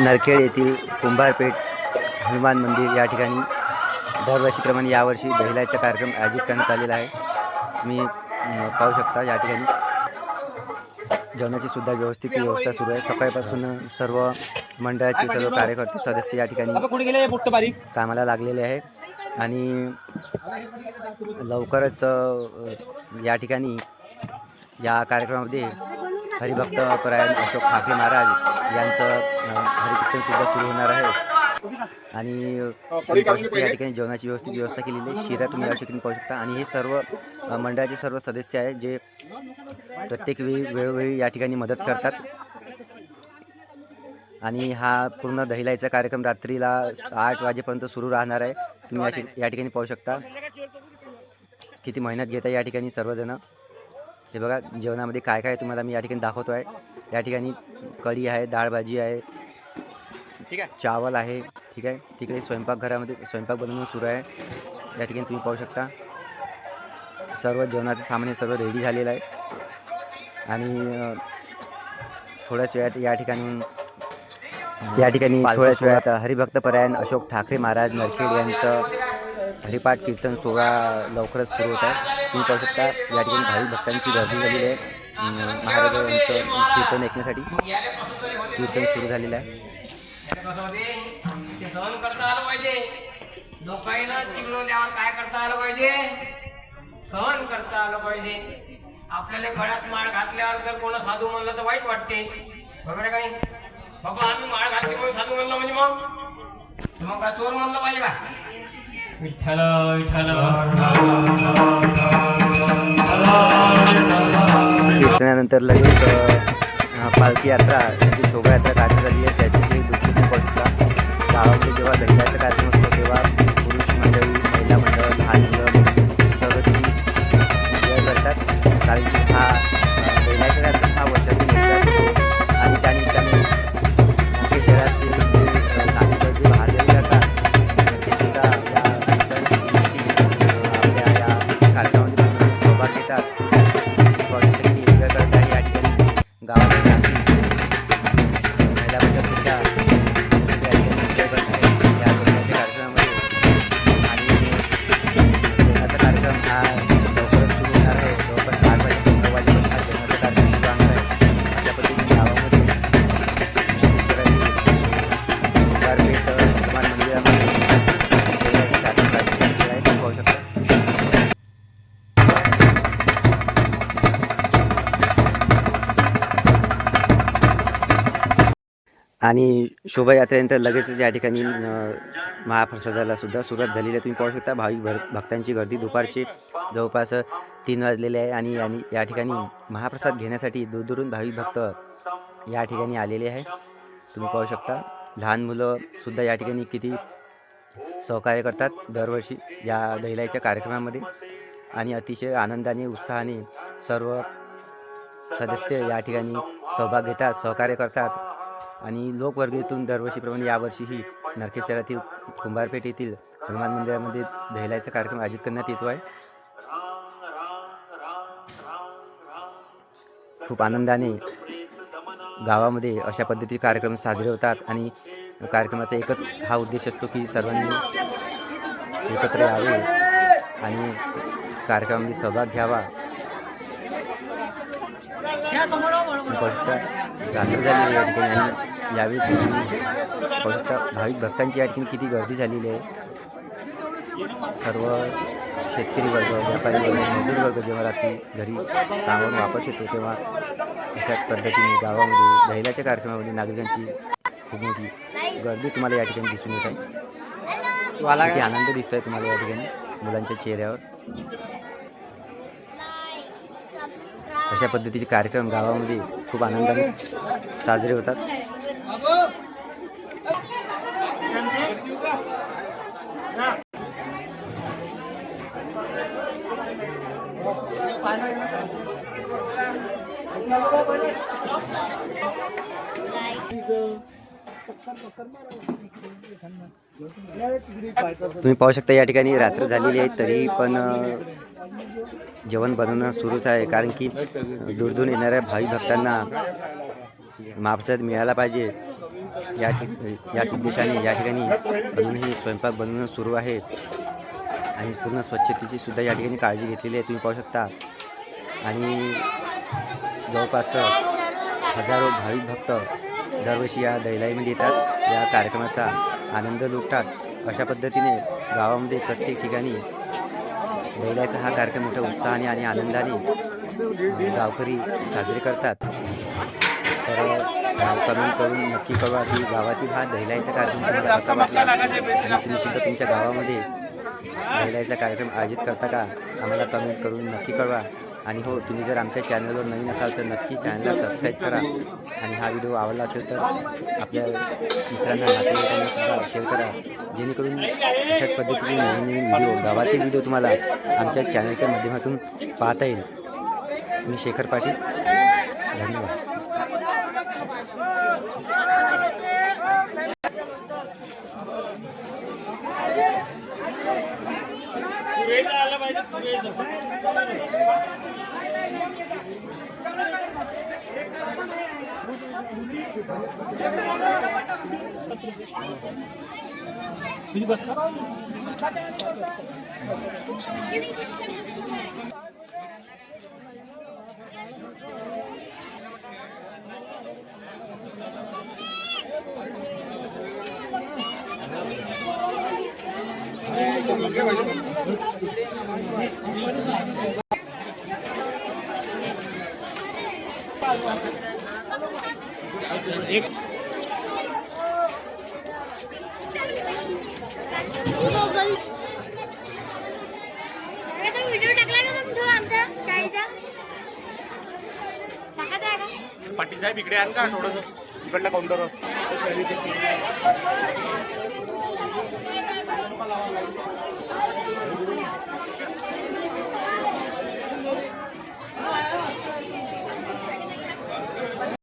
नरखेड येथील कुंभारपेठ हनुमान मंदिर या ठिकाणी दरवर्षीप्रमाणे यावर्षी दहिलाचा कार्यक्रम आयोजित करण्यात आलेला आहे. तुम्ही पाहू शकता या ठिकाणी. जेवणाची सुद्धा व्यवस्थित व्यवस्था सुरू आहे. सकाळपासून सर्व मंडळाचे सर्व कार्यकर्ते सदस्य या ठिकाणी कामाला लागलेले आहे. आणि लवकरच या ठिकाणी या कार्यक्रमामध्ये हरिभक्त परायण अशोक ठाकरे महाराज यांचं हरिकीर्तनसुद्धा सुरू होणार आहे. आणि शकता या ठिकाणी जेवणाची व्यवस्थित व्यवस्था केलेली आहे. शिरा तुम्ही या ठिकाणी पाहू शकता. आणि हे सर्व मंडळाचे सर्व सदस्य आहेत जे प्रत्येक वेळी वेळोवेळी या ठिकाणी मदत करतात. आणि हा पूर्ण दहिलाईचा कार्यक्रम रात्रीला आठ वाजेपर्यंत सुरू राहणार आहे. तुम्ही या ठिक- या ठिकाणी पाहू शकता. किती मेहनत घेत या ठिकाणी सर्वजण. हे बघा जेवणामध्ये काय काय तुम्हाला मी या ठिकाणी दाखवतो आहे या ठिकाणी कढी आहे डाळ भाजी आहे ठीक आहे. चावल आहे ठीक आहे. तिकडे स्वयंपाकघरामध्ये स्वयंपाक बनवून सुरू आहे. या ठिकाणी तुम्ही पाहू शकता. सर्व जेवणाचं सामान हे सर्व रेडी झालेलं आहे. आणि थोड्याच वेळात या ठिकाणी या ठिकाणी थोड्याच वेळात हरिभक्त परायण अशोक ठाकरे महाराज नरखेड यांचं हरिपाठ कीर्तन सोहळा लवकरच सुरू होत आहे. तुम्ही पाहू शकता या ठिकाणी भाविक भक्तांची गर्दी झालेली आहे. अं, महाराज यांचं कीर्तन ऐकण्यासाठी कीर्तन सुरू झालेलं आहे. ते सहन करता आलं पाहिजे. लोकांना चिघळवल्यावर काय करता आलं पाहिजे? सहन करता आलं पाहिजे. आपल्याला गळ्यात माळ घातल्यावर जर कोण साधू म्हणलं तर वाईट वाटते. बरोबर आहे काही बाबा आम्ही माळ घातली म्हणून साधू म्हणलं म्हणजे मग? मग काय चोर म्हणलं पाहिजे का? विठ्ठल विठ्ठल. कीर्तनानंतर लगेच पालखी यात्रा म्हणजे शोभायात्रा काढण्यात आली आहे. त्याची आणि शोभायात्रेनंतर लगेचच या ठिकाणी महाप्रसादाला सुद्धा सुरुवात झालेली आहे. तुम्ही पाहू शकता भाविक भर भक्तांची गर्दी दुपारची जवळपास तीन वाजलेले आहे आणि आणि या ठिकाणी महाप्रसाद घेण्यासाठी दूरदूरून भाविक भक्त या ठिकाणी आलेले आहे. तुम्ही पाहू शकता लहान मुलं सुद्धा या ठिकाणी किती सहकार्य करतात दरवर्षी या दहिलाईच्या कार्यक्रमामध्ये. आणि अतिशय आनंदाने उत्साहाने सर्व सदस्य या ठिकाणी सहभाग घेतात सहकार्य करतात. आणि लोकवर्गीतून दरवर्षीप्रमाणे यावर्षीही नरखेड शहरातील कुंभारपेठ येथील हनुमान मंदिरामध्ये दहलायचा कार्यक्रम आयोजित करण्यात येतो आहे. खूप आनंदाने गावामध्ये अशा पद्धतीचे कार्यक्रम साजरे होतात आणि कार्यक्रमाचा एकच हा उद्देश असतो की सर्वांनी एकत्र यावे आणि कार्यक्रमामध्ये सहभाग घ्यावा. फक्त रात्र झालेली आहे या ठिकाणी आणि यावेळी शकता भाविक भक्तांची या ठिकाणी किती गर्दी झालेली आहे. सर्व शेतकरी वर्ग व्यापारी वर्ग मजूर वर्ग जेव्हा रात्री घरी कामावरून वापस येतो तेव्हा अशा पद्धतीने गावामध्ये दहिल्याच्या कार्यक्रमामध्ये नागरिकांची खूप मोठी गर्दी तुम्हाला या ठिकाणी दिसून येत आहे. आनंद दिसतोय तुम्हाला या ठिकाणी मुलांच्या चेहऱ्यावर. अशा पद्धतीचे कार्यक्रम गावामध्ये खूप आनंदाने साजरे होतात. तुम्ही पाहू शकता या ठिकाणी रात्र झालेली आहे तरी पण जेवण बनवणं सुरूच आहे कारण की दूरदूर येणाऱ्या भावी भक्तांना महाप्रसाद मिळाला पाहिजे. या ठिक या उद्देशाने या ठिकाणी अजूनही स्वयंपाक बनवणं सुरू आहे. आणि पूर्ण स्वच्छतेची सुद्धा या ठिकाणी काळजी घेतलेली आहे तुम्ही पाहू शकता. आणि जवळपास हजारो भाविक भक्त दरवर्षी या दैलाईमध्ये येतात. या कार्यक्रमाचा आनंद लुटतात. अशा पद्धतीने गावामध्ये प्रत्येक ठिकाणी दैलाईचा हा कार्यक्रम मोठ्या उत्साहाने आणि आनंदाने गावकरी साजरे करतात. तर कमेंट करून नक्की कळवा की गावातील हा दैलाईचा कार्यक्रम तुम्हाला कसा वाटला? आणि तुम्ही सुद्धा तुमच्या गावामध्ये दैलाईचा कार्यक्रम आयोजित करता का? आम्हाला कमेंट करून नक्की कळवा. आणि हो तुम्ही जर आमच्या चॅनलवर नवीन असाल तर नक्की चॅनलला सबस्क्राईब करा. आणि हा व्हिडिओ आवडला असेल तर आपल्या मित्रांना नातेवाईकांना सुद्धा शेअर करा. जेणेकरून अशा पद्धतीने नवीन नवीन व्हिडिओ गावातील व्हिडिओ तुम्हाला आमच्या चॅनलच्या माध्यमातून पाहता येईल. मी शेखर पाटील. धन्यवाद. आता व्हिडिओ टाकला का मग तो आमच्या शाळेचा टाकत आहे का पाटील साहेब इकडे आण का थोडस? इकडला काउंटरवर பண்ணலாம்